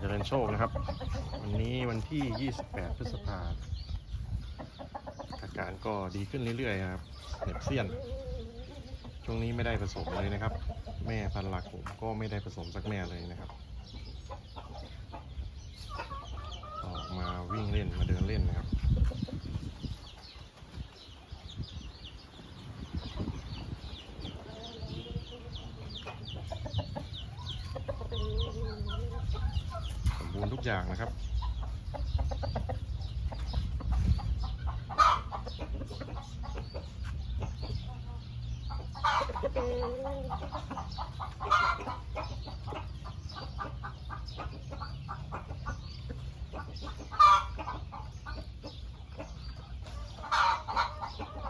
เจริญโชคนะครับ วันนี้วันที่ 28 พฤษภาอาการก็ดีขึ้นเรื่อยๆครับเหน็บเซียน ช่วงนี้ไม่ได้ผสมเลยนะครับ แม่พันหลักผมก็ไม่ได้ผสมสักแม่เลยนะครับ ออกมาวิ่งเล่นมาเดินเล่นนะครับ บูรณ์ทุกอย่างนะครับเ